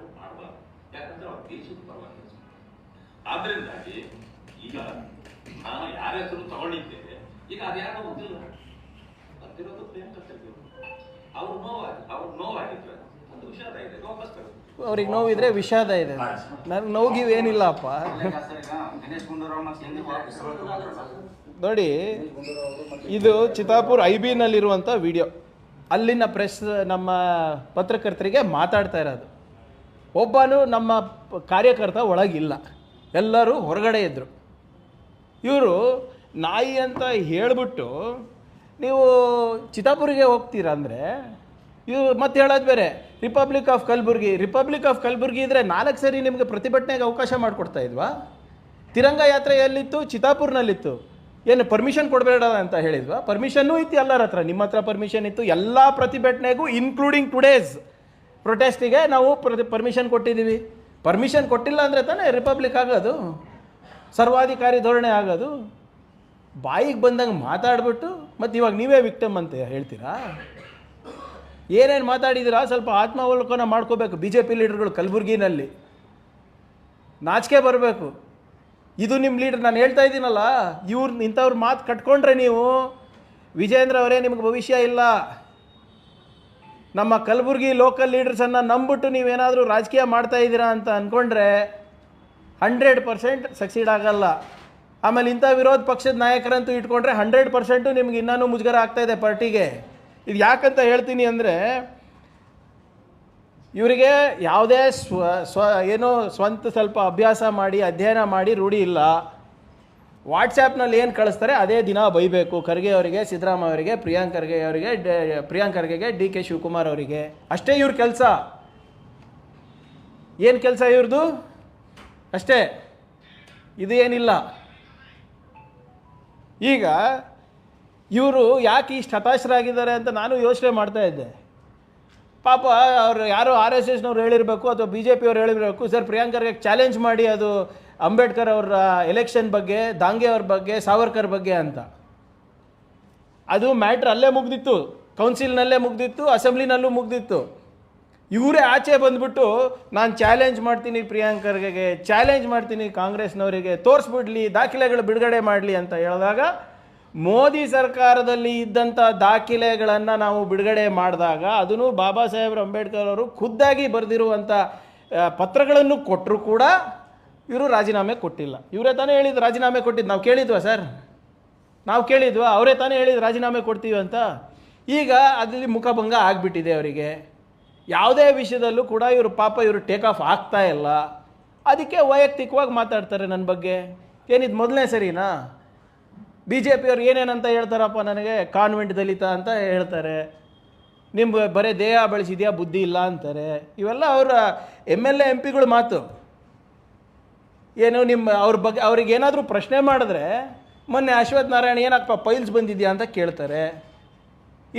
ಯಾರು ಮಾಡಬಾರ್ದು ಯಾಕಂದ್ರೆ ಅವ್ರ ದೇಶದ ಪರವಾಗಿ ಆದ್ರಿಂದಾಗಿ ಈಗ ನಾನು ಯಾರ ಹೆಸರು ತಗೊಂಡಿದ್ದೇನೆ ಈಗ ಅದ್ಯಾರೋ ಗೊತ್ತಿಲ್ಲ ಗೊತ್ತಿರೋದು ಪ್ರಿಯಾಂಕ ಖರ್ಗೆ ಅವ್ರ. ನೋವಾಗಿ ಅವ್ರ ನೋವಾಗಿದ್ರೆ. ಒಂದು ವಿಷಾದ ಇದೆ ವಾಪಸ್ ಅವ್ರಿಗೆ ನೋವಿದ್ರೆ ವಿಷಾದ ಇದೆ. ನನಗೆ ನೋವು ಹೆಂಗೆ ವಾಪಸ್ ನೋಡಿ, ಇದು ಚಿತಾಪುರ್ ಐ ಬಿನಲ್ಲಿರುವಂಥ ವಿಡಿಯೋ. ಅಲ್ಲಿನ ಪ್ರೆಸ್ ನಮ್ಮ ಪತ್ರಕರ್ತರಿಗೆ ಮಾತಾಡ್ತಾ ಇರೋದು. ಒಬ್ಬನು ನಮ್ಮ ಕಾರ್ಯಕರ್ತ ಒಳಗಿಲ್ಲ. ಎಲ್ಲರೂ ಹೊರಗಡೆ ಇದ್ದರು ಇವರು ನಾಯಿ ಅಂತ ಹೇಳಿಬಿಟ್ಟು, ನೀವು ಚಿತಾಪುರಿಗೆ ಹೋಗ್ತೀರಾ ಅಂದರೆ? ಮತ್ತೆ ಹೇಳೋದು ಬೇರೆ republic of Kalaburagi republic of Kalaburagi ಇದ್ದರೆ ನಾಲ್ಕು ಸರಿ ನಿಮಗೆ ಪ್ರತಿಭಟನೆಗೆ ಅವಕಾಶ ಮಾಡಿಕೊಡ್ತಾ ಇದ್ವಾ? ತಿರಂಗ ಯಾತ್ರೆ ಎಲ್ಲಿತ್ತು? ಚಿತಾಪುರ್ನಲ್ಲಿತ್ತು. ಏನು ಪರ್ಮಿಷನ್ ಕೊಡಬೇಡ ಅಂತ ಹೇಳಿದ್ವಾ? ಪರ್ಮಿಷನ್ನೂ ಇತ್ತು ಎಲ್ಲರ ಹತ್ರ. ನಿಮ್ಮ ಹತ್ರ ಪರ್ಮಿಷನ್ ಇತ್ತು. ಎಲ್ಲ ಪ್ರತಿಭಟನೆಗೂ ಇನ್ಕ್ಲೂಡಿಂಗ್ ಟುಡೇಸ್ ಪ್ರೊಟೆಸ್ಟಿಗೆ ನಾವು ಪರ್ಮಿಷನ್ ಕೊಟ್ಟಿದ್ದೀವಿ. ಪರ್ಮಿಷನ್ ಕೊಟ್ಟಿಲ್ಲ ಅಂದರೆ ತಾನೇ ರಿಪಬ್ಲಿಕ್ ಆಗೋದು. ಸರ್ವಾಧಿಕಾರಿ ಧೋರಣೆ ಆಗೋದು. ಬಾಯಿಗೆ ಬಂದಂಗೆ ಮಾತಾಡ್ಬಿಟ್ಟು, ಮತ್ತು ಇವಾಗ ನೀವೇ ವಿಕ್ಟಮ್ ಅಂತ ಹೇಳ್ತೀರಾ? ಏನೇನು ಮಾತಾಡಿದ್ದೀರಾ ಸ್ವಲ್ಪ ಆತ್ಮಾವಲೋಕನ ಮಾಡ್ಕೋಬೇಕು ಬಿ ಜೆ ಪಿ ಲೀಡರ್ಗಳು ಕಲಬುರ್ಗಿನಲ್ಲಿ. ನಾಚಿಕೆ ಬರಬೇಕು. ಇದು ನಿಮ್ಮ ಲೀಡರ್, ನಾನು ಹೇಳ್ತಾ ಇದ್ದೀನಲ್ಲ, ಇವ್ರು ಇಂಥವ್ರ ಮಾತು ಕಟ್ಕೊಂಡ್ರೆ ನೀವು. ವಿಜೇಂದ್ರ ಅವರೇ ನಿಮಗೆ ಭವಿಷ್ಯ ಇಲ್ಲ. ನಮ್ಮ ಕಲಬುರ್ಗಿ ಲೋಕಲ್ ಲೀಡರ್ಸನ್ನು ನಂಬಿಟ್ಟು ನೀವೇನಾದರೂ ರಾಜಕೀಯ ಮಾಡ್ತಾ ಇದ್ದೀರಾ ಅಂತ ಅಂದ್ಕೊಂಡ್ರೆ ಹಂಡ್ರೆಡ್ ಪರ್ಸೆಂಟ್ ಸಕ್ಸೀಡ್ ಆಗಲ್ಲ. ಆಮೇಲೆ ಇಂಥ ವಿರೋಧ ಪಕ್ಷದ ನಾಯಕರಂತೂ ಇಟ್ಕೊಂಡ್ರೆ ಹಂಡ್ರೆಡ್ ಪರ್ಸೆಂಟು ನಿಮ್ಗೆ ಇನ್ನೂ ಮುಜುಗರ ಇದೆ ಪಾರ್ಟಿಗೆ. ಇದು ಯಾಕಂತ ಹೇಳ್ತೀನಿ ಅಂದರೆ, ಇವರಿಗೆ ಯಾವುದೇ ಸ್ವ ಸ್ವ, ಏನೋ ಸ್ವಂತ ಸ್ವಲ್ಪ ಅಭ್ಯಾಸ ಮಾಡಿ, ಅಧ್ಯಯನ ಮಾಡಿ ರೂಢಿ ಇಲ್ಲ. ವಾಟ್ಸ್ಯಾಪ್ನಲ್ಲಿ ಏನು ಕಳಿಸ್ತಾರೆ ಅದೇ ದಿನ ಬೈಬೇಕು. ಖರ್ಗೆ ಅವರಿಗೆ, ಸಿದ್ದರಾಮಯ್ಯ ಅವರಿಗೆ, ಪ್ರಿಯಾಂಕ್ ಖರ್ಗೆ ಅವರಿಗೆ ಪ್ರಿಯಾಂಕ್ ಡಿ ಕೆ ಶಿವಕುಮಾರ್ ಅವರಿಗೆ. ಅಷ್ಟೇ ಇವ್ರ ಕೆಲಸ. ಏನು ಕೆಲಸ ಇವ್ರದ್ದು ಅಷ್ಟೇ. ಇದು ಏನಿಲ್ಲ. ಈಗ ಇವರು ಯಾಕೆ ಇಷ್ಟು ಹತಾಶರಾಗಿದ್ದಾರೆ ಅಂತ ನಾನು ಯೋಚನೆ ಮಾಡ್ತಾ ಇದ್ದೆ. ಪಾಪ ಅವರು ಯಾರು ಆರ್ ಎಸ್ ಎಸ್ನವ್ರು ಹೇಳಿರಬೇಕು ಅಥವಾ ಬಿ ಜೆ ಪಿಯವ್ರು ಹೇಳಿರಬೇಕು, ಸರ್ ಪ್ರಿಯಾಂಕರ್ಗೆ ಚಾಲೆಂಜ್ ಮಾಡಿ ಅದು ಅಂಬೇಡ್ಕರ್ ಅವರ ಎಲೆಕ್ಷನ್ ಬಗ್ಗೆ, ದಾಂಗೆ ಅವ್ರ ಬಗ್ಗೆ, ಸಾವರ್ಕರ್ ಬಗ್ಗೆ ಅಂತ. ಅದು ಮ್ಯಾಟ್ರ್ ಅಲ್ಲೇ ಮುಗ್ದಿತ್ತು. ಕೌನ್ಸಿಲ್ನಲ್ಲೇ ಮುಗ್ದಿತ್ತು ಅಸೆಂಬ್ಲಿನಲ್ಲೂ ಮುಗ್ದಿತ್ತು. ಇವರೇ ಆಚೆ ಬಂದ್ಬಿಟ್ಟು, ನಾನು ಚಾಲೆಂಜ್ ಮಾಡ್ತೀನಿ ಪ್ರಿಯಾಂಕರ್ಗೆ ಚಾಲೆಂಜ್ ಮಾಡ್ತೀನಿ ಕಾಂಗ್ರೆಸ್ನವರಿಗೆ, ತೋರಿಸ್ಬಿಡ್ಲಿ, ದಾಖಲೆಗಳು ಬಿಡುಗಡೆ ಮಾಡಲಿ ಅಂತ ಹೇಳಿದಾಗ, ಮೋದಿ ಸರ್ಕಾರದಲ್ಲಿ ಇದ್ದಂಥ ದಾಖಲೆಗಳನ್ನು ನಾವು ಬಿಡುಗಡೆ ಮಾಡಿದಾಗ, ಅದನ್ನು ಬಾಬಾ ಸಾಹೇಬ್ ಅಂಬೇಡ್ಕರ್ ಅವರು ಖುದ್ದಾಗಿ ಬರೆದಿರುವಂಥ ಪತ್ರಗಳನ್ನು ಕೊಟ್ಟರು ಕೂಡ ಇವರು ರಾಜೀನಾಮೆ ಕೊಟ್ಟಿಲ್ಲ. ಇವರೇ ತಾನೇ ಹೇಳಿದ್ದು ರಾಜೀನಾಮೆ ಕೊಟ್ಟಿದ್ದು ನಾವು ಕೇಳಿದ್ವಾ ಸರ್? ನಾವು ಕೇಳಿದ್ವಾ? ಅವರೇ ತಾನೇ ಹೇಳಿದ್ದು ರಾಜೀನಾಮೆ ಕೊಡ್ತೀವಿ ಅಂತ? ಈಗ ಅದರಲ್ಲಿ ಮುಖಭಂಗ ಆಗಿಬಿಟ್ಟಿದೆ ಅವರಿಗೆ. ಯಾವುದೇ ವಿಷಯದಲ್ಲೂ ಕೂಡ ಇವರು ಪಾಪ ಇವರು ಟೇಕ್ ಆಫ್ ಆಗ್ತಾ ಇಲ್ಲ. ಅದಕ್ಕೆ ವೈಯಕ್ತಿಕವಾಗಿ ಮಾತಾಡ್ತಾರೆ ನನ್ನ ಬಗ್ಗೆ. ಏನಿದು ಮೊದಲನೇ ಸರಿನಾ? ಬಿ ಜೆ ಪಿಯವ್ರು ಏನೇನಂತ ಹೇಳ್ತಾರಪ್ಪ ನನಗೆ? ಕಾನ್ವೆಂಟ್ ದಲಿತ ಅಂತ ಹೇಳ್ತಾರೆ. ನಿಮ್ಮ ಬರೀ ದೇಹ ಬಳಸಿದೆಯಾ, ಬುದ್ಧಿ ಇಲ್ಲ ಅಂತಾರೆ. ಇವೆಲ್ಲ ಅವರ ಎಂ ಎಲ್ ಎ ಎಂ ಪಿಗಳು ಮಾತು. ಏನು ನಿಮ್ಮ ಅವ್ರ ಬಗ್ಗೆ ಅವ್ರಿಗೆ ಏನಾದರೂ ಪ್ರಶ್ನೆ ಮಾಡಿದ್ರೆ, ಮೊನ್ನೆ ಅಶ್ವಥ್ ನಾರಾಯಣ ಏನಪ್ಪ ಪೈಲ್ಸ್ ಬಂದಿದೆಯಾ ಅಂತ ಕೇಳ್ತಾರೆ.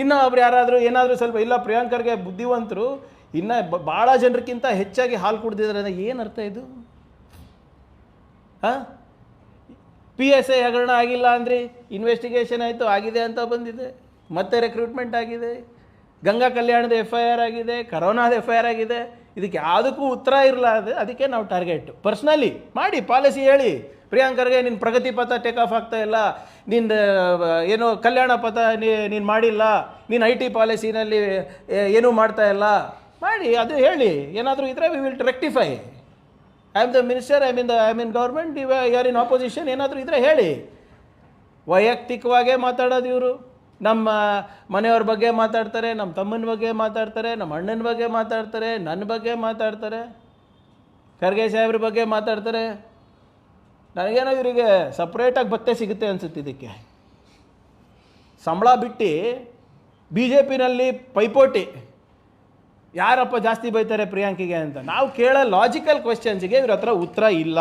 ಇನ್ನು ಅವ್ರು ಯಾರಾದರೂ ಏನಾದರೂ ಸ್ವಲ್ಪ, ಇಲ್ಲ ಪ್ರಿಯಾಂಕರ್ಗೆ ಬುದ್ಧಿವಂತರು, ಇನ್ನು ಭಾಳ ಜನರಿಗಿಂತ ಹೆಚ್ಚಾಗಿ ಹಾಲು ಕುಡ್ದಿದ್ದಾರೆ ಅಂದರೆ ಏನು ಅರ್ಥ ಇದು? ಹಾಂ? ಪಿ ಎಸ್ ಐ ಹಗರಣ ಆಗಿಲ್ಲ ಅಂದರೆ ಇನ್ವೆಸ್ಟಿಗೇಷನ್ ಆಯಿತು, ಆಗಿದೆ ಅಂತ ಬಂದಿದೆ. ಮತ್ತೆ ರೆಕ್ರೂಟ್ಮೆಂಟ್ ಆಗಿದೆ. ಗಂಗಾ ಕಲ್ಯಾಣದ ಎಫ್ ಐ ಆರ್ ಆಗಿದೆ ಕರೋನಾದ ಎಫ್ ಐ ಆರ್ ಆಗಿದೆ. ಇದಕ್ಕೆ ಯಾವುದಕ್ಕೂ ಉತ್ತರ ಇರಲಾರ್ದೆ ಅದಕ್ಕೆ ನಾವು ಟಾರ್ಗೆಟ್ ಪರ್ಸ್ನಲಿ ಮಾಡಿ ಪಾಲಿಸಿ ಹೇಳಿ. ಪ್ರಿಯಾಂಕರ್ಗೆ ನಿನ್ನ ಪ್ರಗತಿ ಪಥ ಟೇಕ್ ಆಫ್ ಆಗ್ತಾ ಇಲ್ಲ. ನಿನ್ನ ಏನು ಕಲ್ಯಾಣ ಪಥ ನೀನು ಮಾಡಿಲ್ಲ. ನೀನು ಐ ಟಿ ಪಾಲಿಸಿನಲ್ಲಿ ಏನೂ ಮಾಡ್ತಾ ಇಲ್ಲ. ಮಾಡಿ, ಅದು ಹೇಳಿ. ಏನಾದರೂ ಇದ್ದರೆ we will rectify I am the minister I mean the I mean government ಇವ ಯಾರ್ ಇನ್ ಆಪೋಸಿಷನ್ ಏನಾದರೂ ಇದ್ದರೆ ಹೇಳಿ. ವೈಯಕ್ತಿಕವಾಗೇ ಮಾತಾಡೋದು ಇವರು. ನಮ್ಮ ಮನೆಯವ್ರ ಬಗ್ಗೆ ಮಾತಾಡ್ತಾರೆ, ನಮ್ಮ ತಮ್ಮನ ಬಗ್ಗೆ ಮಾತಾಡ್ತಾರೆ, ನಮ್ಮ ಅಣ್ಣನ ಬಗ್ಗೆ ಮಾತಾಡ್ತಾರೆ, ನನ್ನ ಬಗ್ಗೆ ಮಾತಾಡ್ತಾರೆ, ಖರ್ಗೆ ಸಾಹೇಬ್ರ ಬಗ್ಗೆ ಮಾತಾಡ್ತಾರೆ. ನನಗೇನೋ ಇವರಿಗೆ ಸಪ್ರೇಟಾಗಿ ಭತ್ತೆ ಸಿಗುತ್ತೆ ಅನಿಸುತ್ತೆ ಇದಕ್ಕೆ. ಸಂಬಳ ಬಿಟ್ಟು ಬಿ ಜೆ ಪಿನಲ್ಲಿ ಪೈಪೋಟಿ. ಯಾರಪ್ಪ ಜಾಸ್ತಿ ಬೈತಾರೆ ಪ್ರಿಯಾಂಕಿಗೆ ಅಂತ? ನಾವು ಕೇಳೋ ಲಾಜಿಕಲ್ ಕ್ವೆಶ್ಚನ್ಸಿಗೆ ಇವ್ರ ಹತ್ರ ಉತ್ತರ ಇಲ್ಲ.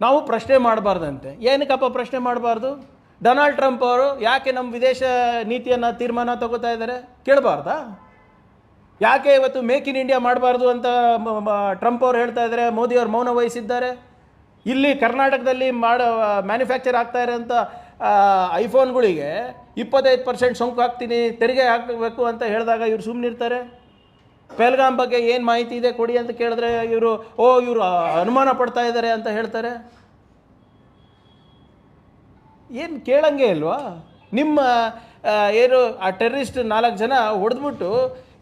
ನಾವು ಪ್ರಶ್ನೆ ಮಾಡಬಾರ್ದಂತೆ. ಏನಕ್ಕಪ್ಪ ಪ್ರಶ್ನೆ ಮಾಡಬಾರ್ದು? ಡೊನಾಲ್ಡ್ ಟ್ರಂಪ್ ಅವರು ಯಾಕೆ ನಮ್ಮ ವಿದೇಶ ನೀತಿಯನ್ನು ತೀರ್ಮಾನ ತಗೋತಾ ಇದ್ದಾರೆ ಕೇಳಬಾರ್ದಾ? ಯಾಕೆ ಇವತ್ತು ಮೇಕ್ ಇನ್ ಇಂಡಿಯಾ ಮಾಡಬಾರ್ದು ಅಂತ ಟ್ರಂಪ್ ಅವರು ಹೇಳ್ತಾ ಇದ್ದಾರೆ, ಮೋದಿ ಅವರು ಮೌನ ವಹಿಸಿದ್ದಾರೆ? ಇಲ್ಲಿ ಕರ್ನಾಟಕದಲ್ಲಿ ಮಾಡೋ, ಮ್ಯಾನುಫ್ಯಾಕ್ಚರ್ ಆಗ್ತಾ ಇರೋಂಥ ಐಫೋನ್ಗಳಿಗೆ ಇಪ್ಪತ್ತೈದು ಪರ್ಸೆಂಟ್ ಸೋಂಕು ಹಾಕ್ತೀನಿ, ತೆರಿಗೆ ಹಾಕಬೇಕು ಅಂತ ಹೇಳಿದಾಗ ಇವರು ಸುಮ್ಮನಿರ್ತಾರೆ ಪೆಲ್ಗಾಮ್ ಬಗ್ಗೆ ಏನು ಮಾಹಿತಿ ಇದೆ ಕೊಡಿ ಅಂತ ಕೇಳಿದ್ರೆ ಇವರು, ಓ, ಇವರು ಅನುಮಾನ ಪಡ್ತಾ ಇದ್ದಾರೆ ಅಂತ ಹೇಳ್ತಾರೆ? ಏನು ಕೇಳಂಗೆ ಇಲ್ವಾ? ನಿಮ್ಮ ಏನು, ಆ ಟೆರ್ರಿಸ್ಟ್ ನಾಲ್ಕು ಜನ ಹೊಡೆದ್ಬಿಟ್ಟು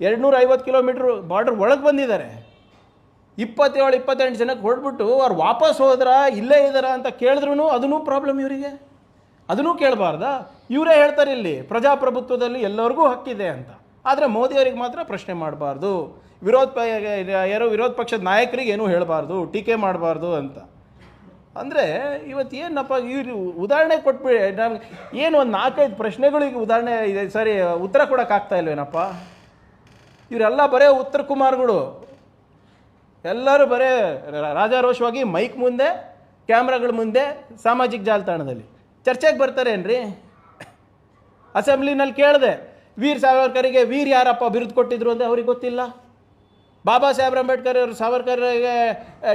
ಎರಡುನೂರ ಐವತ್ತು ಕಿಲೋಮೀಟ್ರ್ ಬಾರ್ಡ್ರ್ ಒಳಗೆ ಬಂದಿದ್ದಾರೆ. ಇಪ್ಪತ್ತೇಳು, ಇಪ್ಪತ್ತೆಂಟು ಜನಕ್ಕೆ ಹೊಡೆದ್ಬಿಟ್ಟು ಅವ್ರು ವಾಪಸ್ ಹೋದ್ರ, ಇಲ್ಲೇ ಇದ್ದಾರಾ ಅಂತ ಕೇಳಿದ್ರು ಅದನ್ನೂ ಪ್ರಾಬ್ಲಮ್ ಇವರಿಗೆ? ಅದನ್ನೂ ಕೇಳಬಾರ್ದಾ? ಇವರೇ ಹೇಳ್ತಾರೆ ಇಲ್ಲಿ, ಪ್ರಜಾಪ್ರಭುತ್ವದಲ್ಲಿ ಎಲ್ಲರಿಗೂ ಹಕ್ಕಿದೆ ಅಂತ. ಆದರೆ ಮೋದಿಯವರಿಗೆ ಮಾತ್ರ ಪ್ರಶ್ನೆ ಮಾಡಬಾರ್ದು. ವಿರೋಧ ಯಾರೋ ವಿರೋಧ ಪಕ್ಷದ ನಾಯಕರಿಗೆ ಏನೂ ಹೇಳಬಾರ್ದು, ಟೀಕೆ ಮಾಡಬಾರ್ದು ಅಂತ. ಅಂದರೆ ಇವತ್ತು ಏನಪ್ಪ, ಇವ್ರು ಉದಾಹರಣೆ ಕೊಟ್ಬಿಡಿ, ನಮ್ಗೆ ಏನು ಒಂದು ನಾಲ್ಕೈದು ಪ್ರಶ್ನೆಗಳಿಗೆ ಉದಾಹರಣೆ ಇದೆ. ಸರಿ, ಉತ್ತರ ಕೊಡೋಕ್ಕಾಗ್ತಾ ಇಲ್ವೇನಪ್ಪ? ಇವರೆಲ್ಲ ಬರೇ ಉತ್ತರ ಕುಮಾರ್ಗಳು. ಎಲ್ಲರೂ ಬರೇ ರಾಜಾರೋಷವಾಗಿ ಮೈಕ್ ಮುಂದೆ, ಕ್ಯಾಮ್ರಾಗಳ ಮುಂದೆ, ಸಾಮಾಜಿಕ ಜಾಲತಾಣದಲ್ಲಿ. ಚರ್ಚೆಗೆ ಬರ್ತಾರೇನ್ರಿ? ಅಸೆಂಬ್ಲಿನಲ್ಲಿ ಕೇಳಿದೆ, ವೀರ್ ಸಾವರ್ಕರಿಗೆ ವೀರ್ ಯಾರಪ್ಪ ಬಿರುದು ಕೊಟ್ಟಿದ್ರು ಅಂದರೆ ಅವ್ರಿಗೆ ಗೊತ್ತಿಲ್ಲ. ಬಾಬಾ ಸಾಹೇಬ್ ಅಂಬೇಡ್ಕರ್ ಅವರು ಸಾವರ್ಕರ್ಗೆ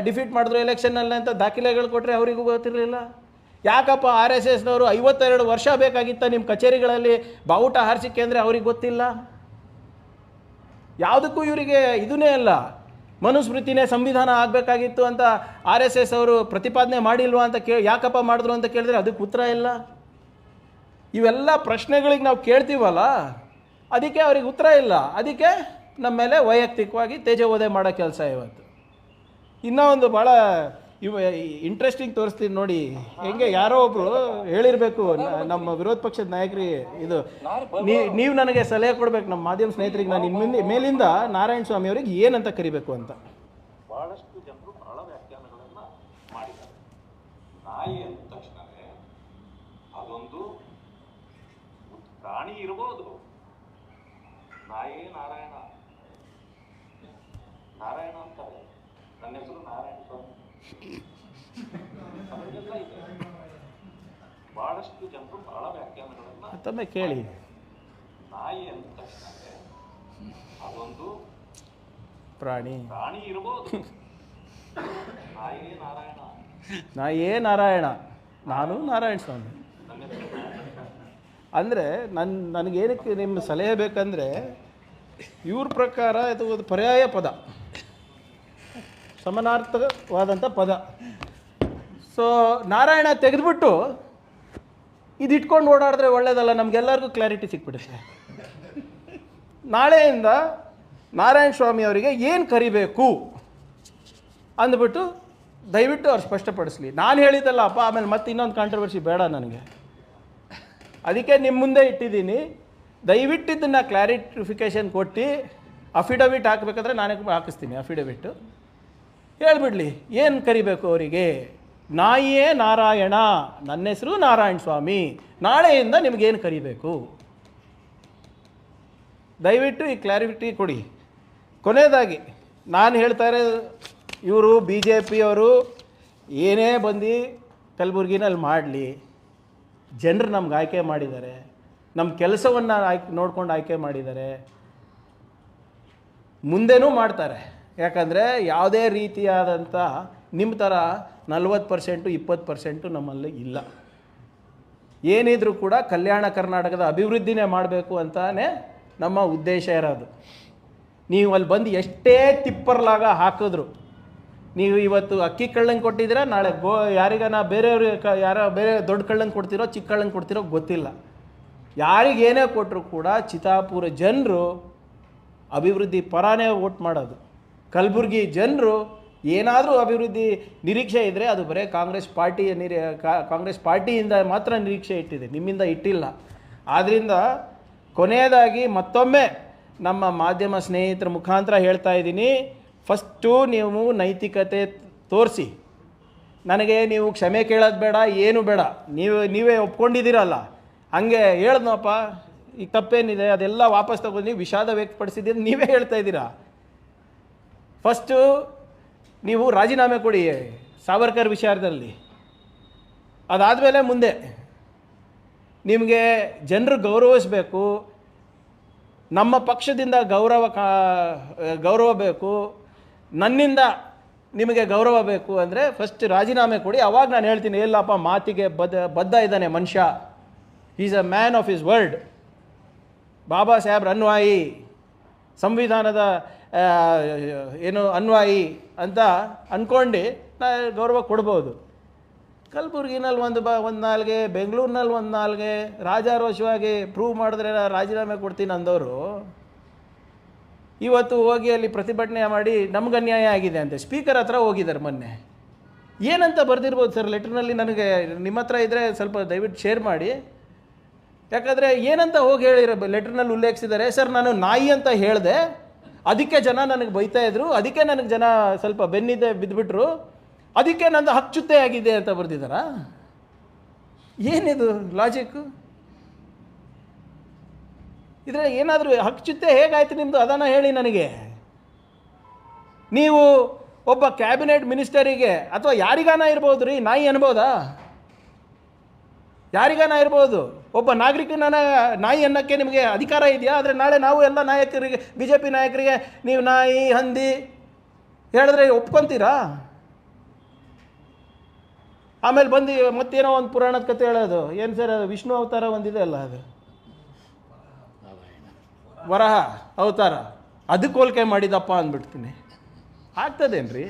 ಡಿಫೀಟ್ ಮಾಡಿದ್ರು ಎಲೆಕ್ಷನ್ನಲ್ಲಿ ಅಂತ ದಾಖಲೆಗಳು ಕೊಟ್ಟರೆ ಅವರಿಗೂ ಗೊತ್ತಿರಲಿಲ್ಲ. ಯಾಕಪ್ಪ ಆರ್ ಎಸ್ ಎಸ್ನವರು ಐವತ್ತೆರಡು ವರ್ಷ ಬೇಕಾಗಿತ್ತ ನಿಮ್ಮ ಕಚೇರಿಗಳಲ್ಲಿ ಬಾವುಟ ಹಾರಿಸಿಕೆ ಅಂದರೆ ಅವ್ರಿಗೆ ಗೊತ್ತಿಲ್ಲ? ಯಾವುದಕ್ಕೂ ಇವರಿಗೆ ಇದನ್ನೇ ಅಲ್ಲ. ಮನುಸ್ಮೃತಿನೇ ಸಂವಿಧಾನ ಆಗಬೇಕಾಗಿತ್ತು ಅಂತ ಆರ್ ಎಸ್ ಎಸ್ ಅವರು ಪ್ರತಿಪಾದನೆ ಮಾಡಿಲ್ವಾ ಅಂತ ಕೇಳಿ, ಯಾಕಪ್ಪ ಮಾಡಿದ್ರು ಅಂತ ಕೇಳಿದ್ರೆ ಅದಕ್ಕೆ ಉತ್ತರ ಇಲ್ಲ. ಇವೆಲ್ಲ ಪ್ರಶ್ನೆಗಳಿಗೆ ನಾವು ಕೇಳ್ತೀವಲ್ಲ, ಅದಕ್ಕೆ ಅವ್ರಿಗೆ ಉತ್ತರ ಇಲ್ಲ. ಅದಕ್ಕೆ ನಮ್ಮ ಮೇಲೆ ವೈಯಕ್ತಿಕವಾಗಿ ತೇಜೋವಧೆ ಮಾಡೋ ಕೆಲಸ ಇವತ್ತು. ಇನ್ನೂ ಒಂದು ಭಾಳ ಇವ ಇಂಟ್ರೆಸ್ಟಿಂಗ್ ತೋರಿಸ್ತೀನಿ ನೋಡಿ. ಹೆಂಗೆ ಯಾರೋ ಒಬ್ರು ಹೇಳಿರ್ಬೇಕು ನಮ್ಮ ವಿರೋಧ ಪಕ್ಷದ ನಾಯಕರಿ ಇದು. ನೀವು ನನಗೆ ಸಲಹೆ ಕೊಡ್ಬೇಕು, ನಮ್ಮ ಮಾಧ್ಯಮ ಸ್ನೇಹಿತರಿಗೆ ನಾನು ಇನ್ಮಿಂದ, ಮೇಲಿಂದ ನಾರಾಯಣ ಸ್ವಾಮಿ ಅವರಿಗೆ ಏನಂತ ಕರಿಬೇಕು ಅಂತ. ಬಹಳಷ್ಟು ಜನರು ಬಹಳ ವ್ಯಾಖ್ಯಾನಗಳನ್ನ ಮಾಡಿದ್ದಾರೆ. ನಾಯಿ ಅಂದ ತಕ್ಷಣವೇ ಅದೊಂದು ಪ್ರಾಣಿ ಇರಬಹುದು ನಾಯಿ ನಾರಾಯಣ ನಾರಾಯಣ ಅಂತಾರೆ ನನ್ನ ಹೆಸರು ನಾರಾಯಣ ಸ್ವಾಮಿ. ಅದಕ್ಕೆಲ್ಲ ಇದೆ. ಬಹಳಷ್ಟು ಜನರು ಬಹಳ ವ್ಯಾಖ್ಯಾನಗಳನ್ನ ಕೇಳಿ. ನಾಯಿ ಅಂತ ಅದೊಂದು ಪ್ರಾಣಿ. ಪ್ರಾಣಿ ಇರಬಹುದು ನಾಯಿಯೇ ನಾರಾಯಣ. ನಾ ಏ ನಾರಾಯಣ. ನಾನು ನಾರಾಯಣ ಸ್ವಾಮಿ. ಅಂದರೆ ನನ್ನ ನನಗೇನಕ್ಕೆ ನಿಮ್ಮ ಸಲಹೆ ಬೇಕಂದರೆ ಇವ್ರ ಪ್ರಕಾರ ಇದು ಒಂದು ಪರ್ಯಾಯ ಪದ. ಸಮಾನಾರ್ಥಕವಾದಂಥ ಪದ. ಸೊ ನಾರಾಯಣ ತೆಗೆದುಬಿಟ್ಟು ಇದು ಇಟ್ಕೊಂಡು ಓಡಾಡಿದ್ರೆ ಒಳ್ಳೇದಲ್ಲ, ನಮಗೆಲ್ಲರಿಗೂ ಕ್ಲಾರಿಟಿ ಸಿಕ್ಬಿಡುತ್ತೆ. ನಾಳೆಯಿಂದ ನಾರಾಯಣ ಸ್ವಾಮಿ ಅವರಿಗೆ ಏನು ಕರಿಬೇಕು ಅಂದ್ಬಿಟ್ಟು ದಯವಿಟ್ಟು ಅವ್ರು ಸ್ಪಷ್ಟಪಡಿಸ್ಲಿ. ನಾನು ಹೇಳಿದ್ದಲ್ಲ ಅಪ್ಪ, ಆಮೇಲೆ ಮತ್ತೆ ಇನ್ನೊಂದು ಕಾಂಟ್ರವರ್ಸಿ ಬೇಡ ನನಗೆ. ಅದಕ್ಕೆ ನಿಮ್ಮ ಮುಂದೆ ಇಟ್ಟಿದ್ದೀನಿ. ದಯವಿಟ್ಟು ಇದನ್ನು ಕ್ಲಾರಿಫಿಕೇಷನ್ ಕೊಟ್ಟು ಅಫಿಡವಿಟ್ ಹಾಕಬೇಕಾದ್ರೆ ನಾನೇ ಹಾಕಿಸ್ತೀನಿ ಅಫಿಡವಿಟ್ಟು ಹೇಳ್ಬಿಡ್ಲಿ, ಏನು ಕರಿಬೇಕು ಅವರಿಗೆ? ನಾಯಿಯೇ ನಾರಾಯಣ, ನನ್ನ ಹೆಸರು ನಾರಾಯಣ ಸ್ವಾಮಿ, ನಾಳೆಯಿಂದ ನಿಮಗೇನು ಕರಿಬೇಕು? ದಯವಿಟ್ಟು ಈ ಕ್ಲಾರಿಟಿ ಕೊಡಿ. ಕೊನೆಯದಾಗಿ, ನಾನು ಹೇಳ್ತಾ ಇರೋದು, ಇವರು ಬಿ ಜೆ ಪಿಯವರು ಏನೇ ಬಂದು ಕಲಬುರ್ಗಿನಲ್ಲಿ ಮಾಡಲಿ, ಜನರು ನಮ್ಗೆ ಆಯ್ಕೆ ಮಾಡಿದ್ದಾರೆ ನಮ್ಮ ಕೆಲಸವನ್ನು ಆಯ್ಕೆ ನೋಡ್ಕೊಂಡು ಆಯ್ಕೆ ಮಾಡಿದ್ದಾರೆ, ಮುಂದೆನೂ ಮಾಡ್ತಾರೆ. ಯಾಕಂದರೆ ಯಾವುದೇ ರೀತಿಯಾದಂಥ ನಿಮ್ಮ ಥರ ನಲ್ವತ್ತು ಪರ್ಸೆಂಟು, ಇಪ್ಪತ್ತು ಪರ್ಸೆಂಟು ನಮ್ಮಲ್ಲಿ ಇಲ್ಲ. ಏನಿದ್ರೂ ಕೂಡ ಕಲ್ಯಾಣ ಕರ್ನಾಟಕದ ಅಭಿವೃದ್ಧಿನೇ ಮಾಡಬೇಕು ಅಂತಾನೆ ನಮ್ಮ ಉದ್ದೇಶ ಇರೋದು. ನೀವು ಅಲ್ಲಿ ಬಂದು ಎಷ್ಟೇ ತಿಪ್ಪರ್ಲಾಗ ಹಾಕಿದ್ರು, ನೀವು ಇವತ್ತು ಅಕ್ಕಿ ಕಳ್ಳಂಗೆ ಕೊಟ್ಟಿದ್ದೀರಾ, ನಾಳೆ ಗೋ ಯಾರಿಗಾನ ಬೇರೆಯವ್ರಿಗೆ ಕ ಯಾರೋ ಬೇರೆ ದೊಡ್ಡ ಕಳ್ಳಂಗೆ ಕೊಡ್ತಿರೋ, ಚಿಕ್ಕ ಕಳ್ಳಂಗೆ ಕೊಡ್ತಿರೋ ಗೊತ್ತಿಲ್ಲ. ಯಾರಿಗೇನೇ ಕೊಟ್ಟರು ಕೂಡ ಚಿತಾಪುರ ಜನರು ಅಭಿವೃದ್ಧಿ ಪರಾನೇ ವೋಟ್ ಮಾಡೋದು. ಕಲಬುರ್ಗಿ ಜನರು ಏನಾದರೂ ಅಭಿವೃದ್ಧಿ ನಿರೀಕ್ಷೆ ಇದ್ದರೆ ಅದು ಬರೀ ಕಾಂಗ್ರೆಸ್ ಪಾರ್ಟಿಯ ನಿರೀ ಕಾಂಗ್ರೆಸ್ ಪಾರ್ಟಿಯಿಂದ ಮಾತ್ರ ನಿರೀಕ್ಷೆ ಇಟ್ಟಿದೆ, ನಿಮ್ಮಿಂದ ಇಟ್ಟಿಲ್ಲ. ಆದ್ದರಿಂದ ಕೊನೆಯದಾಗಿ ಮತ್ತೊಮ್ಮೆ ನಮ್ಮ ಮಾಧ್ಯಮ ಸ್ನೇಹಿತರ ಮುಖಾಂತರ ಹೇಳ್ತಾ ಇದ್ದೀನಿ, ಫಸ್ಟು ನೀವು ನೈತಿಕತೆ ತೋರಿಸಿ. ನನಗೆ ನೀವು ಕ್ಷಮೆ ಕೇಳೋದು ಬೇಡ, ಏನು ಬೇಡ. ನೀವು, ನೀವೇ ಒಪ್ಕೊಂಡಿದ್ದೀರಲ್ಲ. ಹಂಗೆ ಹೇಳಿದ್ನಪ್ಪ ಈಗ ತಪ್ಪೇನಿದೆ, ಅದೆಲ್ಲ ವಾಪಸ್ ತಗೊಂಡು ನೀವು ವಿಷಾದ ವ್ಯಕ್ತಪಡಿಸಿದ್ದೀನಿ ನೀವೇ ಹೇಳ್ತಾ ಇದ್ದೀರಾ. ಫಸ್ಟು ನೀವು ರಾಜೀನಾಮೆ ಕೊಡಿ ಸಾವರ್ಕರ್ ವಿಚಾರದಲ್ಲಿ. ಅದಾದಮೇಲೆ ಮುಂದೆ. ನಿಮಗೆ ಜನರು ಗೌರವಿಸಬೇಕು. ನಮ್ಮ ಪಕ್ಷದಿಂದ ಗೌರವ ಕಾ, ಗೌರವ ಬೇಕು. ನನ್ನಿಂದ ನಿಮಗೆ ಗೌರವ ಬೇಕು ಅಂದರೆ ಫಸ್ಟ್ ರಾಜೀನಾಮೆ ಕೊಡಿ. ಅವಾಗ ನಾನು ಹೇಳ್ತೀನಿ, ಎಲ್ಲಪ್ಪ ಮಾತಿಗೆ ಬದ್ಧ ಬದ್ಧ ಇದ್ದಾನೆ ಮನುಷ್ಯ. Is a man of is world Baba Saheb ರನ್ವಾಯಿ ಸಂವಿಧಾನದ ಏನು ಅನ್ವಾಯಿ ಅಂತ ಅಂದ್ಕೊಂಡು ನಾ ಗೌರವ ಕೊಡ್ಬೋದು. ಕಲಬುರ್ಗಿನಲ್ಲಿ ಒಂದು ಬ, ಒಂದು ನಾಲ್ಗೆ, ಬೆಂಗಳೂರಿನಲ್ಲಿ ಒಂದು ನಾಲ್ಗೆ, ರಾಜಾರೋಷವಾಗಿ ಪ್ರೂವ್ ಮಾಡಿದ್ರೆ ನಾನು ರಾಜೀನಾಮೆ ಕೊಡ್ತೀನಿ ಅಂದವರು, ಇವತ್ತು ಹೋಗಿ ಅಲ್ಲಿ ಪ್ರತಿಭಟನೆ ಮಾಡಿ ನಮ್ಗೆ ಅನ್ಯಾಯ ಆಗಿದೆ ಅಂತೆ. ಸ್ಪೀಕರ್ ಹತ್ರ ಹೋಗಿದ್ದಾರೆ ಮೊನ್ನೆ. ಏನಂತ ಬರೆದಿರ್ಬೋದು ಸರ್? ಲೆಟ್ರ್ನಲ್ಲಿ ನನಗೆ ನಿಮ್ಮ ಹತ್ರ ಇದ್ದರೆ ಸ್ವಲ್ಪ ದಯವಿಟ್ಟು ಶೇರ್ ಮಾಡಿ. ಯಾಕಂದರೆ ಏನಂತ ಹೋಗಿ ಹೇಳಿರೋ, ಲೆಟ್ರ್ನಲ್ಲಿ ಉಲ್ಲೇಖಿಸಿದ್ದಾರೆ, ಸರ್, ನಾನು ನಾಯಿ ಅಂತ ಹೇಳಿದೆ. ಅದಕ್ಕೆ ಜನ ನನಗೆ ಬೈತಾ ಇದ್ರು. ಅದಕ್ಕೆ ನನಗೆ ಜನ ಸ್ವಲ್ಪ ಬೆನ್ನಿದೆ ಬಿದ್ದುಬಿಟ್ರು ಅದಕ್ಕೆ ನಂದು ಹಚ್ಚುತ್ತೆ ಆಗಿದೆ ಅಂತ ಬರೆದಿದ್ದಾರಾ ಏನಿದು ಲಾಜಿಕ್ಕು ಇದ್ರೆ ಏನಾದರೂ ಹಚ್ಚುತ್ತೆ ಹೇಗಾಯ್ತು ನಿಮ್ಮದು ಅದನ್ನು ಹೇಳಿ ನನಗೆ. ನೀವು ಒಬ್ಬ ಕ್ಯಾಬಿನೆಟ್ ಮಿನಿಸ್ಟರಿಗೆ ಅಥವಾ ಯಾರಿಗಾನ ಇರ್ಬೋದು ರೀ ನಾಯಿ ಅನ್ಬೋದಾ? ಯಾರಿಗಾನ ಇರ್ಬೋದು? ಒಬ್ಬ ನಾಗರಿಕನ ನಾಯಿ ಅನ್ನೋಕ್ಕೆ ನಿಮಗೆ ಅಧಿಕಾರ ಇದೆಯಾ? ಆದರೆ ನಾಳೆ ನಾವು ಎಲ್ಲ ನಾಯಕರಿಗೆ ಬಿ ಜೆ ಪಿ ನಾಯಕರಿಗೆ ನೀವು ನಾಯಿ, ಹಂದಿ ಹೇಳಿದ್ರೆ ಒಪ್ಕೊತೀರಾ? ಆಮೇಲೆ ಬಂದು ಮತ್ತೇನೋ ಒಂದು ಪುರಾಣದ ಕತೆ ಹೇಳೋದು. ಏನು ಸರ್ ಅದು? ವಿಷ್ಣು ಅವತಾರ ಒಂದಿದೆ ಅಲ್ಲ ಅದು? ವರಹ ಅವತಾರ. ಅದಕ್ಕೆ ಹೋಲ್ಕೆ ಮಾಡಿದಪ್ಪ ಅಂದ್ಬಿಡ್ತೀನಿ. ಆಗ್ತದೇನ್ರಿ?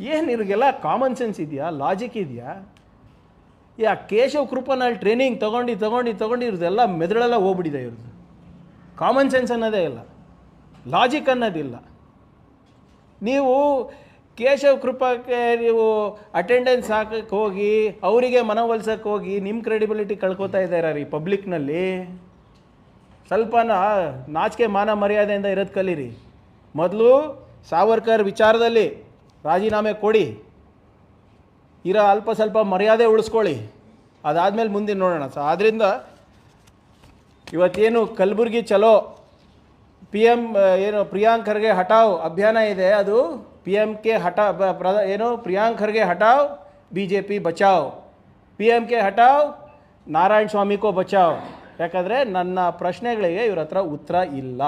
ಏನು ಇವ್ರಿಗೆಲ್ಲ ಕಾಮನ್ ಸೆನ್ಸ್ ಇದೆಯಾ? ಲಾಜಿಕ್ ಇದೆಯಾ? ಯಾ ಕೇಶವ್ ಕೃಪನಲ್ಲಿ ಟ್ರೈನಿಂಗ್ ತೊಗೊಂಡು ತೊಗೊಂಡು ತೊಗೊಂಡು ಇವ್ರದ್ದೆಲ್ಲ ಮೆದುಳೆಲ್ಲ ಹೋಗ್ಬಿಟ್ಟಿದೆ ಇವ್ರದ್ದು ಕಾಮನ್ ಸೆನ್ಸ್ ಅನ್ನೋದೇ ಇಲ್ಲ. ಲಾಜಿಕ್ ಅನ್ನೋದಿಲ್ಲ ನೀವು ಕೇಶವ್ ಕೃಪಕ್ಕೆ ನೀವು ಅಟೆಂಡೆನ್ಸ್ ಹಾಕಕ್ಕೆ ಹೋಗಿ, ಅವರಿಗೆ ಮನವೊಲ್ಸಕ್ಕೆ ಹೋಗಿ ನಿಮ್ಮ ಕ್ರೆಡಿಬಿಲಿಟಿ ಕಳ್ಕೊತಾ ಇದ್ದಾರೆ ರೀ ಪಬ್ಲಿಕ್ನಲ್ಲಿ ಸ್ವಲ್ಪ ನಾಚಿಕೆ ಮಾನ ಮರ್ಯಾದೆಯಿಂದ ಇರೋದು ಕಲೀರಿ. ಮೊದಲು ಸಾವರ್ಕರ್ ವಿಚಾರದಲ್ಲಿ ರಾಜೀನಾಮೆ ಕೊಡಿ. ಇರೋ ಅಲ್ಪ ಸ್ವಲ್ಪ ಮರ್ಯಾದೆ ಉಳಿಸ್ಕೊಳ್ಳಿ. ಅದಾದಮೇಲೆ ಮುಂದೆ ನೋಡೋಣ ಸೊ ಆದ್ದರಿಂದ ಇವತ್ತೇನು ಕಲಬುರ್ಗಿ ಚಲೋ ಪಿ ಎಂ ಏನು ಪ್ರಿಯಾಂಕ್ ಖರ್ಗೆ ಹಟಾವ್ ಅಭಿಯಾನ ಇದೆ, ಅದು ಪಿ ಎಂ ಕೆ ಹಠ ಏನು ಪ್ರಿಯಾಂಕ್ ಖರ್ಗೆ ಹಟಾವ್ ಬಿ ಜೆ ಪಿ ಬಚಾವ್. ಪಿ ಎಂ ಕೆ ಹಟಾವ್ ನಾರಾಯಣ ಸ್ವಾಮಿಕೋ ಬಚಾವ್. ಯಾಕಂದರೆ ನನ್ನ ಪ್ರಶ್ನೆಗಳಿಗೆ ಇವ್ರ ಹತ್ರ ಉತ್ತರ ಇಲ್ಲ.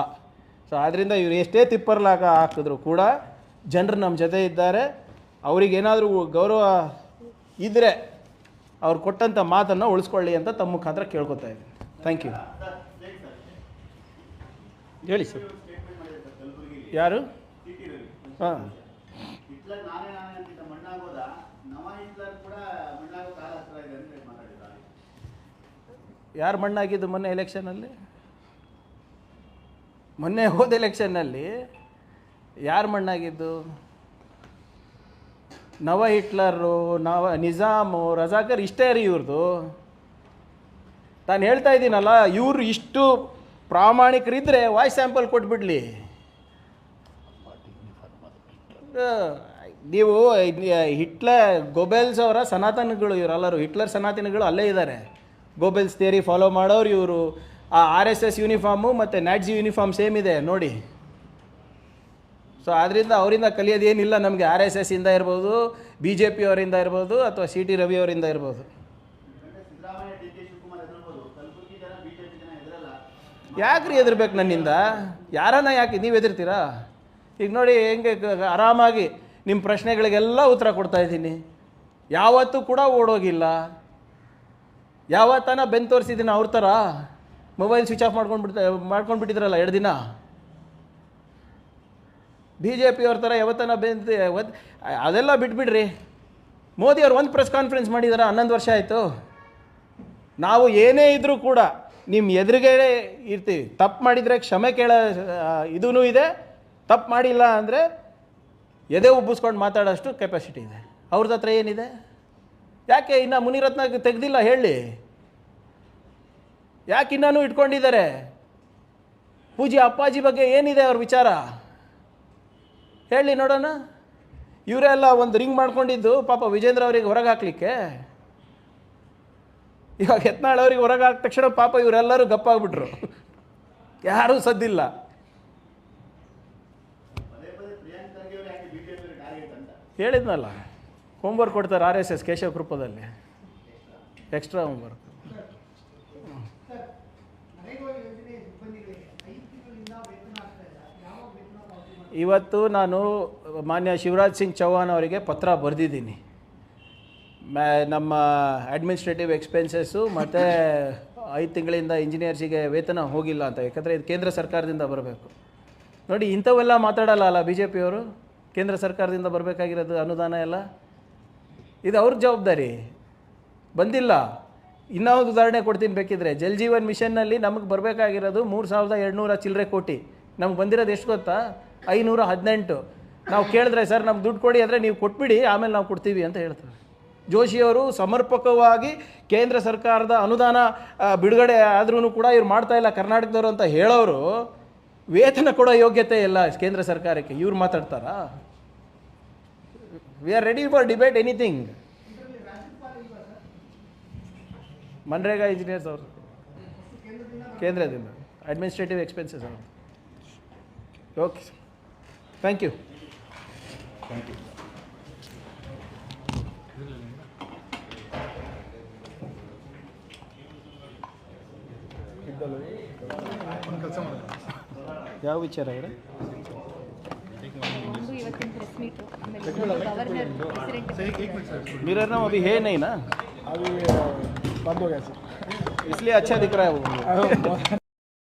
ಸೊ ಆದ್ದರಿಂದ ಇವ್ರು ಎಷ್ಟೇ ತಿಪ್ಪರ್ಲಾಗ ಹಾಕಿದ್ರು ಕೂಡ ಜನರು ನಮ್ಮ ಜೊತೆ ಇದ್ದಾರೆ. ಅವ್ರಿಗೇನಾದರೂ ಗೌರವ ಇದ್ದರೆ ಅವ್ರು ಕೊಟ್ಟಂಥ ಮಾತನ್ನು ಉಳಿಸ್ಕೊಳ್ಳಿ ಅಂತ ತಮ್ಮ ಮುಖಾಂತರ ಕೇಳ್ಕೊತಾ ಇದ್ದೀನಿ. ಥ್ಯಾಂಕ್ ಯು ಹೇಳಿ ಸರ್. ಯಾರು? ಹಾಂ. ಯಾರು ಮಣ್ಣಾಗಿದ್ದು ಮೊನ್ನೆ ಎಲೆಕ್ಷನಲ್ಲಿ ಮೊನ್ನೆ ಹೋದ ಎಲೆಕ್ಷನ್ನಲ್ಲಿ ಯಾರು ಮಣ್ಣಾಗಿದ್ದು? ನವ ಹಿಟ್ಲರು ನವ ನಿಜಾಮು ರಜಾಕರ್ ಇಷ್ಟೇ ರೀ ಇವ್ರದ್ದು ತಾನು ಹೇಳ್ತಾ ಇದ್ದೀನಲ್ಲ ಇವರು ಇಷ್ಟು ಪ್ರಾಮಾಣಿಕರಿದ್ದರೆ ವಾಯ್ಸ್ ಸ್ಯಾಂಪಲ್ ಕೊಟ್ಬಿಡ್ಲಿ. ನೀವು ಹಿಟ್ಲರ್ ಗೊಬೆಲ್ಸ್ ಅವರ ಸನಾತನಗಳು ಇವರೆಲ್ಲರೂ ಹಿಟ್ಲರ್ ಸನಾತನಗಳು ಅಲ್ಲೇ ಇದ್ದಾರೆ. ಗೋಬೆಲ್ಸ್ ಥಿಯರಿ ಫಾಲೋ ಮಾಡೋರು ಇವರು. ಆ ಆರ್ ಎಸ್ ಎಸ್ ಯೂನಿಫಾರ್ಮು ಮತ್ತು ನ್ಯಾಟ್ಜಿ ಯೂನಿಫಾರ್ಮ್ ಸೇಮ್ ಇದೆ ನೋಡಿ. ಸೊ ಆದ್ದರಿಂದ ಅವರಿಂದ ಕಲಿಯೋದೇನಿಲ್ಲ, ನಮಗೆ ಆರ್ ಎಸ್ ಎಸ್ ಇಂದ ಇರ್ಬೋದು ಬಿ ಜೆ ಪಿ ಅವರಿಂದ ಇರ್ಬೋದು, ಅಥವಾ ಸಿ ಟಿ ರವಿ ಅವರಿಂದ ಇರ್ಬೋದು. ಯಾಕ್ರಿ ಹೆದರ್ಬೇಕು ನನ್ನಿಂದ? ಯಾರನ್ನ ಯಾಕೆ? ನೀವು ಹೆದರ್ತೀರಾ? ಈಗ ನೋಡಿ, ಹೆಂಗೆ ಆರಾಮಾಗಿ ನಿಮ್ಮ ಪ್ರಶ್ನೆಗಳಿಗೆಲ್ಲ ಉತ್ತರ ಕೊಡ್ತಾ ಇದ್ದೀನಿ. ಯಾವತ್ತೂ ಕೂಡ ಓಡೋಗಿಲ್ಲ. ಯಾವತ್ತಾನ ಬೆನ್ ತೋರಿಸಿದ್ದೀನಿ ಅವ್ರ ಥರ ಮೊಬೈಲ್ ಸ್ವಿಚ್ ಆಫ್ ಮಾಡ್ಕೊಂಡು ಬಿಡ್ತಾ ಮಾಡ್ಕೊಂಡು ಬಿಟ್ಟಿದ್ರಲ್ಲ ಎರಡು ದಿನ. ಬಿ ಜೆ ಪಿಯವ್ರ ಥರ ಯಾವತ್ತನ ಬೆಂದು ಅದೆಲ್ಲ ಬಿಟ್ಬಿಡ್ರಿ. ಮೋದಿ ಅವ್ರು ಒಂದು ಪ್ರೆಸ್ ಕಾನ್ಫರೆನ್ಸ್ ಮಾಡಿದಾರ, ಹನ್ನೊಂದು ವರ್ಷ ಆಯಿತು. ನಾವು ಏನೇ ಇದ್ದರೂ ಕೂಡ ನಿಮ್ಮ ಎದುರಿಗೆ ಇರ್ತೀವಿ. ತಪ್ಪು ಮಾಡಿದರೆ ಕ್ಷಮೆ ಕೇಳೋ ಇದೂ ಇದೆ. ತಪ್ಪು ಮಾಡಿಲ್ಲ ಅಂದರೆ ಎದೆ ಉಬ್ಬಿಸ್ಕೊಂಡು ಮಾತಾಡೋಷ್ಟು ಕೆಪಾಸಿಟಿ ಇದೆ. ಅವ್ರದ್ದು ಹತ್ರ ಏನಿದೆ? ಯಾಕೆ ಇನ್ನು ಮುನಿರತ್ನ ತೆಗೆದಿಲ್ಲ? ಹೇಳಿ. ಯಾಕೆ ಇನ್ನೂ ಇಟ್ಕೊಂಡಿದ್ದಾರೆ? ಪೂಜೆ ಅಪ್ಪಾಜಿ ಬಗ್ಗೆ ಏನಿದೆ ಅವ್ರ ವಿಚಾರ? ಹೇಳಿ ನೋಡೋಣ. ಇವರೆಲ್ಲ ಒಂದು ರಿಂಗ್ ಮಾಡ್ಕೊಂಡಿದ್ದು, ಪಾಪ ವಿಜೇಂದ್ರ ಅವರಿಗೆ ಹೊರಗೆ ಹಾಕ್ಲಿಕ್ಕೆ. ಇವಾಗ ಯತ್ನಾಳ್ ಅವ್ರಿಗೆ ಹೊರಗೆ ಹಾಕಿದ ತಕ್ಷಣ ಪಾಪ ಇವರೆಲ್ಲರೂ ಗಪ್ಪಾಗ್ಬಿಟ್ರು. ಯಾರೂ ಸದ್ದಿಲ್ಲ. ಹೇಳಿದ್ನಲ್ಲ ಹೋಮ್ವರ್ಕ್ ಕೊಡ್ತಾರೆ ಆರ್ ಎಸ್ ಎಸ್ ಕೇಶವ ಕೃಪದಲ್ಲಿ. ಎಕ್ಸ್ಟ್ರಾ ಹೋಮ್ವರ್ಕ್ ನರೇಗಾ ಯೋಜನೆ ಸಿಬ್ಬಂದಿಗಳಿಗೆ ಐದು ತಿಂಗಳಿಂದ ವೇತನ ಆಗ್ತಾ ಇಲ್ಲ ಯಾವ ವೇತನ ಪಾವತಿ ಮಾಡಿ ಇವತ್ತು ನಾನು ಮಾನ್ಯ ಶಿವರಾಜ್ ಸಿಂಗ್ ಚೌಹಾನ್ ಅವರಿಗೆ ಪತ್ರ ಬರೆದಿದ್ದೀನಿ. ಮ್ಯಾ ನಮ್ಮ ಅಡ್ಮಿನಿಸ್ಟ್ರೇಟಿವ್ ಎಕ್ಸ್ಪೆನ್ಸಸ್ಸು ಮತ್ತು ಐದು ತಿಂಗಳಿಂದ ಇಂಜಿನಿಯರ್ಸಿಗೆ ವೇತನ ಹೋಗಿಲ್ಲ ಅಂತ. ಯಾಕಂದರೆ ಇದು ಕೇಂದ್ರ ಸರ್ಕಾರದಿಂದ ಬರಬೇಕು. ನೋಡಿ, ಇಂಥವೆಲ್ಲ ಮಾತಾಡಲ್ಲ ಅಲ್ಲ ಬಿ ಜೆ ಪಿಯವರು ಕೇಂದ್ರ ಸರ್ಕಾರದಿಂದ ಬರಬೇಕಾಗಿರೋದು ಅನುದಾನ ಎಲ್ಲ? ಇದು ಅವ್ರ ಜವಾಬ್ದಾರಿ. ಬಂದಿಲ್ಲ. ಇನ್ನೊಂದು ಉದಾಹರಣೆ ಕೊಡ್ತೀನಿ ಬೇಕಿದ್ರೆ, ಜಲ್ ಜೀವನ್ ಮಿಷನ್ನಲ್ಲಿ ನಮಗೆ ಬರಬೇಕಾಗಿರೋದು ಮೂರು ಸಾವಿರದ ಎರಡುನೂರ ಚಿಲ್ಲರೆ ಕೋಟಿ. ನಮ್ಗೆ ಬಂದಿರೋದು ಎಷ್ಟು ಗೊತ್ತಾ? ಐನೂರ ಹದಿನೆಂಟು ನಾವು ಕೇಳಿದ್ರೆ, ಸರ್, ನಮ್ಗೆ ದುಡ್ಡು ಕೊಡಿ ಅಂದರೆ ನೀವು ಕೊಟ್ಬಿಡಿ, ಆಮೇಲೆ ನಾವು ಕೊಡ್ತೀವಿ ಅಂತ ಹೇಳ್ತಾರೆ. ಜೋಶಿಯವರು ಸಮರ್ಪಕವಾಗಿ ಕೇಂದ್ರ ಸರ್ಕಾರದ ಅನುದಾನ ಬಿಡುಗಡೆ ಆದ್ರೂ ಕೂಡ ಇವ್ರು ಮಾಡ್ತಾ ಇಲ್ಲ. ಕರ್ನಾಟಕದವರು ಅಂತ ಹೇಳೋರು ವೇತನ ಕೊಡೋ ಯೋಗ್ಯತೆ ಇಲ್ಲ ಕೇಂದ್ರ ಸರ್ಕಾರಕ್ಕೆ. ಇವ್ರು ಮಾತಾಡ್ತಾರಾ? We are ready for debate anything sir MNREGA engineers ಅವರು. ಕೇಂದ್ರದಿಂದ. ಅಡ್ಮಿನಿಸ್ಟ್ರೇಟಿವ್ ಎಕ್ಸ್ಪೆನ್ಸಸ್ ಅವರು. Okay ಥ್ಯಾಂಕ್ ಯು ಯಾವ ವಿಚಾರ ಇದೆ ಒಂದು ಇವತ್ತಿನ ಪ್ರೆಸ್ ಮೀಟು ಆಮೇಲೆ ಇನ್ನೊಂದು ಗವರ್ನರ್ ಪ್ರೆಸಿಡೆಂಟ್ मिरर ना अभी है नहीं ना अभी बंद हो गया सर इसलिए अच्छा दिख रहा है वो